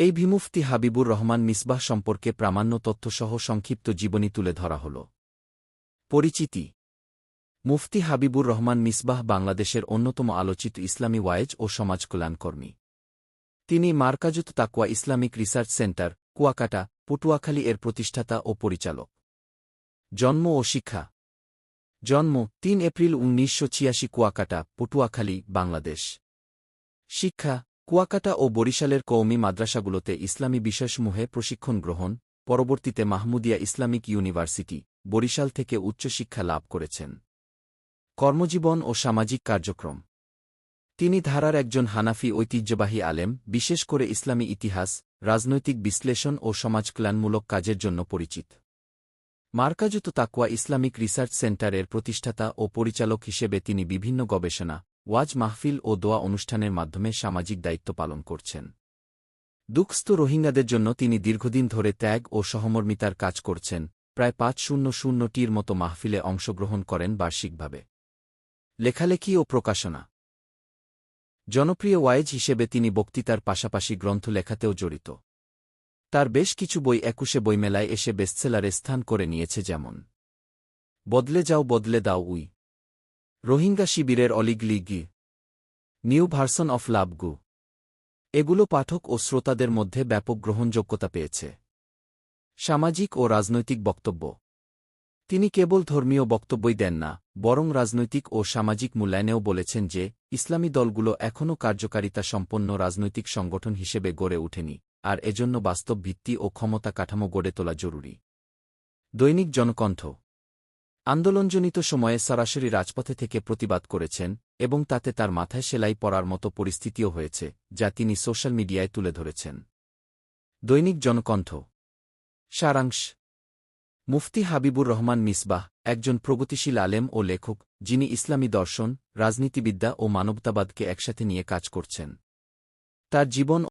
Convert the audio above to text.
এই ভিমুফতি হাবিবুর রহমান মিসবাহ সম্পর্কে প্রামাণ্য তথ্যসহ সংক্ষিপ্ত জীবনী তুলে ধরা হল। পরিচিতি। মুফতি হাবিবুর রহমান মিসবাহ বাংলাদেশের অন্যতম আলোচিত ইসলামী ওয়ায়েজ ও সমাজ কল্যাণকর্মী। তিনি Markazut Taqwa Islamic research centre, Kuakata, Patuakhali এর প্রতিষ্ঠাতা ও পরিচালক। জন্ম ও শিক্ষা। জন্ম তিন এপ্রিল উনিশশো ছিয়াশি কুয়াকাটা, পটুয়াখালী, বাংলাদেশ। শিক্ষা কুয়াকাটা ও বরিশালের কৌমি মাদ্রাসাগুলোতে ইসলামী বিষয়সমূহে প্রশিক্ষণ গ্রহণ, পরবর্তীতে মাহমুদিয়া ইসলামিক ইউনিভার্সিটি, বরিশাল থেকে উচ্চশিক্ষা লাভ করেছেন। কর্মজীবন ও সামাজিক কার্যক্রম। তিনি ধারার একজন হানাফি ঐতিহ্যবাহী আলেম, বিশেষ করে ইসলামী ইতিহাস, রাজনৈতিক বিশ্লেষণ ও সমাজকল্যাণমূলক কাজের জন্য পরিচিত। মার্কাজুত তাকুয়া ইসলামিক রিসার্চ সেন্টারের প্রতিষ্ঠাতা ও পরিচালক হিসেবে তিনি বিভিন্ন গবেষণা ওয়াজ মাহফিল ও দোয়া অনুষ্ঠানের মাধ্যমে সামাজিক দায়িত্ব পালন করছেন। দুঃস্থ রোহিঙ্গাদের জন্য তিনি দীর্ঘদিন ধরে ত্যাগ ও সহমর্মিতার কাজ করছেন, প্রায় পাঁচ শূন্য শূন্যটির মতো মাহফিলে অংশগ্রহণ করেন বার্ষিকভাবে। লেখালেখি ও প্রকাশনা। জনপ্রিয় ওয়াইজ হিসেবে তিনি বক্তৃতার পাশাপাশি গ্রন্থ লেখাতেও জড়িত। তার বেশ কিছু বই একুশে বইমেলায় এসে বেস্টসেলারে স্থান করে নিয়েছে যেমন, বদলে যাও বদলে দাও উই। রোহিঙ্গা শিবিরের অলিগলিগি নিউ ভার্সন অফ লাভগু। এগুলো পাঠক ও শ্রোতাদের মধ্যে ব্যাপক গ্রহণযোগ্যতা পেয়েছে। সামাজিক ও রাজনৈতিক বক্তব্য। তিনি কেবল ধর্মীয় বক্তব্যই দেন না, বরং রাজনৈতিক ও সামাজিক মূল্যায়নেও বলেছেন যে, ইসলামী দলগুলো এখনও কার্যকারিতা সম্পন্ন রাজনৈতিক সংগঠন হিসেবে গড়ে ওঠেনি, আর এজন্য বাস্তব ভিত্তি ও ক্ষমতা কাঠামো গড়ে তোলা জরুরি। দৈনিক জনকণ্ঠ। আন্দোলনজনিত সময়ে সরাসরি রাজপথে থেকে প্রতিবাদ করেছেন এবং তাতে তার মাথায় সেলাই পড়ার মতো পরিস্থিতিও হয়েছে, যা তিনি সোশ্যাল মিডিয়ায় তুলে ধরেছেন। দৈনিক জনকণ্ঠ। সারাংশ। মুফতি হাবিবুর রহমান মিসবাহ, একজন প্রগতিশীল আলেম ও লেখক, যিনি ইসলামী দর্শন, রাজনীতিবিদ্যা ও মানবতাবাদকে একসাথে নিয়ে কাজ করছেন। তার জীবন